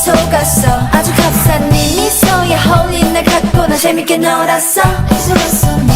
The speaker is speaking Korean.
속았어. 아주 값싼 네 미소에 홀린 날 갖고 나 재밌게 놀았어. 잊어봤어